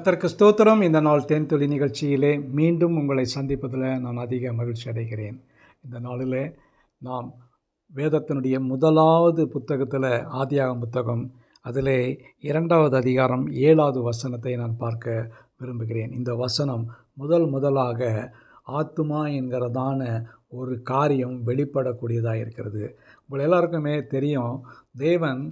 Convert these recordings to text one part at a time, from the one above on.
அதற்கு ஸ்தோத்திரம். இந்த நாள் தேன்தொழி நிகழ்ச்சியிலே மீண்டும் உங்களை சந்திப்பதில் நான் அதிக மகிழ்ச்சி அடைகிறேன். இந்த நாளில் நாம் வேதத்தினுடைய முதலாவது புத்தகத்தில் ஆதியாகம் புத்தகம் அதிலே இரண்டாவது அதிகாரம் ஏழாவது வசனத்தை நான் பார்க்க விரும்புகிறேன். இந்த வசனம் முதல் முதலாக ஆத்துமா என்கிறதான ஒரு காரியம் வெளிப்படக்கூடியதாக இருக்கிறது. உங்கள் எல்லாருக்குமே தெரியும் தேவன்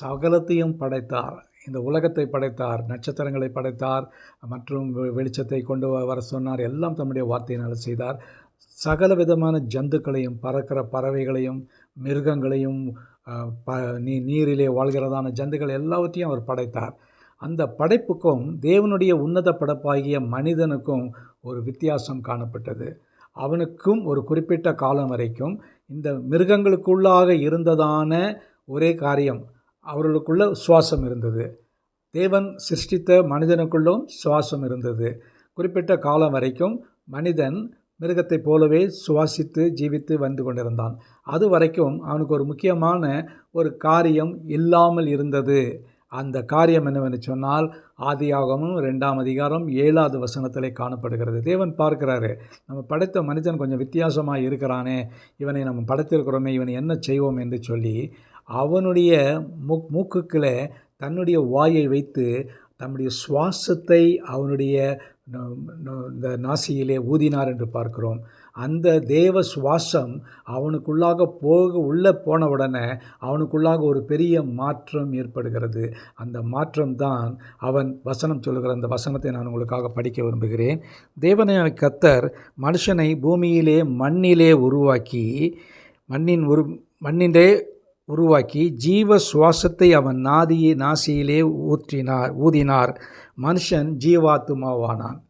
சகலத்தையும் படைத்தார். இந்த உலகத்தை படைத்தார் நட்சத்திரங்களை படைத்தார் மற்றும் வெ- வெளிச்சத்தை கொண்டு வ- வர சொன்னார். எல்லாம் தம்முடைய வார்த்தையினால் செய்தார். சகல விதமான ஜந்துக்களையும் பறக்கிற பறவைகளையும் மிருகங்களையும் ப நீ நீரிலே வாழ்கிறதான ஜந்துக்கள் எல்லாவற்றையும் அவர் படைத்தார். அந்த படைப்புக்கும் தேவனுடைய உன்னத படைப்பாகிய மனிதனுக்கும் ஒரு வித்தியாசம் காணப்பட்டது. அவனுக்கும் ஒரு குறிப்பிட்ட காலம் வரைக்கும் இந்த மிருகங்களுக்குள்ளாக இருந்ததான ஒரே காரியம் அவர்களுக்குள்ள சுவாசம் இருந்தது. தேவன் சிருஷ்டித்த மனிதனுக்குள்ளும் சுவாசம் இருந்தது. குறிப்பிட்ட காலம் வரைக்கும் மனிதன் மிருகத்தைப் போலவே சுவாசித்து ஜீவித்து வந்து கொண்டிருந்தான். அது வரைக்கும் அவனுக்கு ஒரு முக்கியமான ஒரு காரியம் இல்லாமல் இருந்தது. அந்த காரியம் என்னவென்று சொன்னால் ஆதியாகமும் ரெண்டாம் அதிகாரம் ஏழாவது வசனத்திலே காணப்படுகிறது. தேவன் பார்க்கிறாரு நம்ம படைத்த மனிதன் கொஞ்சம் வித்தியாசமாக இருக்கிறானே இவனை நம்ம படைத்திருக்கிறோமே இவனை என்ன செய்வோம் என்று சொல்லி அவனுடைய மூக் மூக்குக்களை தன்னுடைய வாயை வைத்து தம்முடைய சுவாசத்தை அவனுடைய இந்த நாசியிலே ஊதினார் என்று பார்க்கிறோம். அந்த தேவ சுவாசம் அவனுக்குள்ளாக போக உள்ளே போன உடனே அவனுக்குள்ளாக ஒரு பெரிய மாற்றம் ஏற்படுகிறது. அந்த மாற்றம் தான் அவன் வசனம் சொல்லுகிற அந்த வசனத்தை நான் உங்களுக்காக படிக்க விரும்புகிறேன். தேவனாய கத்தர் மனுஷனை பூமியிலே மண்ணிலே உருவாக்கி மண்ணின் உரு மண்ணிலே உருவாக்கி ஜீவ சுவாசத்தை அவன் நாதியே நாசியிலே ஊற்றினார் ஊதினார். மனுஷன் ஜீவாத்துமாவானான்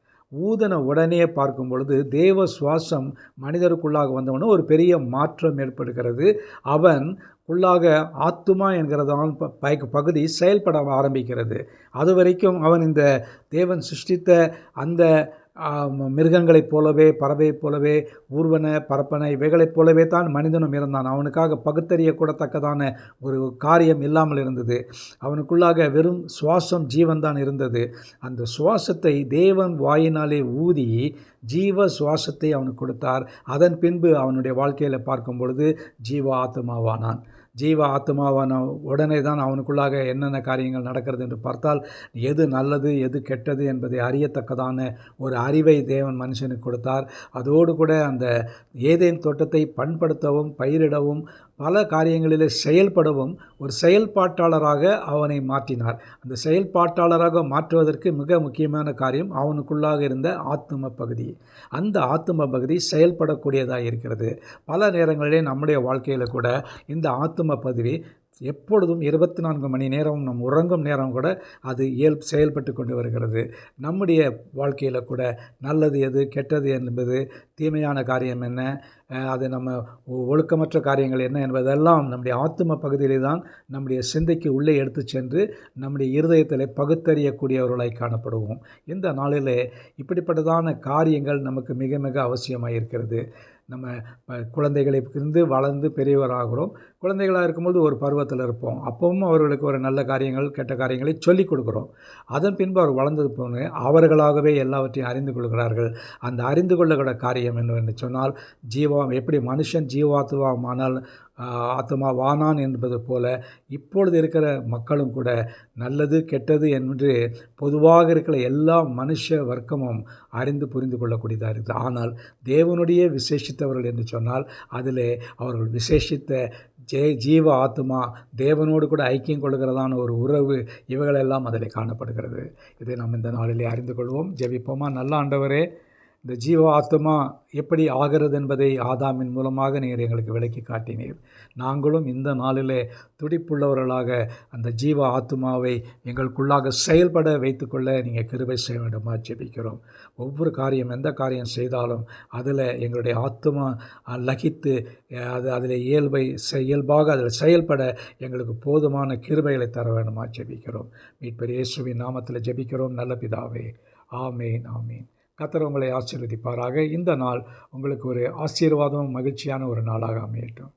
ஊதன உடனே பார்க்கும் பொழுது தேவ சுவாசம் மனிதருக்குள்ளாக வந்தவன ஒரு பெரிய மாற்றம் ஏற்படுகிறது. அவன் உள்ளாக ஆத்துமா என்கிறதான் ப- பகுதி செயல்பட ஆரம்பிக்கிறது. அது வரைக்கும் அவன் இந்த தேவன் சிருஷ்டித்த அந்த மிருகங்களைப் போலவே பறவையைப் போலவே ஊர்வன பரப்பன இவைகளைப் போலவே தான் மனிதனும் இருந்தான் அவனுக்காக பகுத்தறியக்கூடத்தக்கதான ஒரு காரியம் இல்லாமல் இருந்தது. அவனுக்குள்ளாக வெறும் சுவாசம் ஜீவன்தான் இருந்தது. அந்த சுவாசத்தை தேவன் வாயினாலே ஊதி ஜீவ சுவாசத்தை அவனுக்கு கொடுத்தார். அதன் பின்பு அவனுடைய வாழ்க்கையில் பார்க்கும் பொழுது ஜீவ ஆத்மாவானான் ஜீவ ஆத்மாவான உடனே தான் அவனுக்குள்ளாக என்னென்ன காரியங்கள் நடக்கிறது என்று பார்த்தால் எது நல்லது எது கெட்டது என்பதை அறியத்தக்கதான ஒரு அறிவை தேவன் மனுஷனுக்கு கொடுத்தார். அதோடு கூட அந்த ஏதேன் தோட்டத்தை பண்படுத்தவும் பயிரிடவும் பல காரியங்களில் செயல்படவும் ஒரு செயல்பாட்டாளராக அவனை மாற்றினார். அந்த செயல்பாட்டாளராக மாற்றுவதற்கு மிக முக்கியமான காரியம் அவனுக்குள்ளாக இருந்த ஆத்தும பகுதி. அந்த ஆத்தும பகுதி செயல்படக்கூடியதாக இருக்கிறது. பல நேரங்களிலே நம்முடைய வாழ்க்கையில் கூட இந்த ஆத்தும பகுதி எப்பொழுதும் இருபத்தி நான்கு மணி நேரம் நம் உறங்கும் நேரம் கூட அது இயல் செயல்பட்டு கொண்டு வருகிறது. நம்முடைய வாழ்க்கையில் கூட நல்லது எது கெட்டது என்பது தீமையான காரியம் என்ன அது நம்ம ஒ- ஒழுக்கமற்ற காரியங்கள் என்ன என்பதெல்லாம் நம்முடைய ஆத்தும பகுதியிலே தான் நம்முடைய சிந்தைக்கு உள்ளே எடுத்து சென்று நம்முடைய இருதயத்தில் பகுத்தறியக்கூடியவர்களாய் காணப்படுவோம். இந்த நாளிலே இப்படிப்பட்டதான காரியங்கள் நமக்கு மிக மிக அவசியமாக இருக்கிறது நம்ம ப- குழந்தைகளை இருந்து வளர்ந்து பெரியவராகிறோம். குழந்தைகளாக இருக்கும்போது ஒரு பருவத்தில் இருப்போம். அப்பவும் அவர்களுக்கு ஒரு நல்ல காரியங்கள் கெட்ட காரியங்களை சொல்லிக் கொடுக்குறோம். அதன் பின்பு அவர் வளர்ந்தது போன அவர்களாகவே எல்லாவற்றையும் அறிந்து கொள்கிறார்கள். அந்த அறிந்து கொள்ளக்கூடிய காரியம் என்னவென்று சொன்னால் ஜீவா எப்படி மனுஷன் ஜீவாத்துவமானால் ஆத்மா வானான் என்பது போல இப்பொழுது இருக்கிற மக்களும் கூட நல்லது கெட்டது என்று பொதுவாக இருக்கிற எல்லா மனுஷ வர்க்கமும் அறிந்து புரிந்து கொள்ளக்கூடியதாக இருக்குது. ஆனால் தேவனுடைய விசேஷித்தவர்கள் என்று சொன்னால் அதில் அவர்கள் விசேஷித்த ஜே ஜீவ ஆத்மா தேவனோடு கூட ஐக்கியம் கொள்கிறதான ஒரு உறவு இவைகளெல்லாம் அதில் காணப்படுகிறது. இதை நாம் இந்த நாளிலே அறிந்து கொள்வோம். ஜெபிப்போமா? நல்ல ஆண்டவரே இந்த ஜீவ ஆத்மா எப்படி ஆகிறது என்பதை ஆதாமின் மூலமாக நீர் எங்களுக்கு விளக்கி காட்டினீர். நாங்களும் இந்த நாளிலே துடிப்புள்ளவர்களாக அந்த ஜீவ ஆத்மாவை எங்களுக்குள்ளாக செயல்பட வைத்துக்கொள்ள நீங்கள் கிருபை செய்ய வேண்டுமா. ஜெபிக்கிறோம் ஒவ்வொரு காரியம் எந்த காரியம் செய்தாலும் அதில் எங்களுடைய ஆத்மா லகித்து அது அதில் இயல்பை இயல்பாக அதில் செயல்பட எங்களுக்கு போதுமான கிருபைகளை தர வேண்டுமா. ஜெபிக்கிறோம் மீட்பர் இயேசுவின் நாமத்தில் ஜெபிக்கிறோம். நல்ல பிதாவே. ஆமேன் ஆமேன். கத்தர் உங்களை ஆசீர்வதிப்பாராக. இந்த நாள் உங்களுக்கு ஒரு ஆசீர்வாதம் மகிழ்ச்சியான ஒரு நாளாக அமையட்டும்.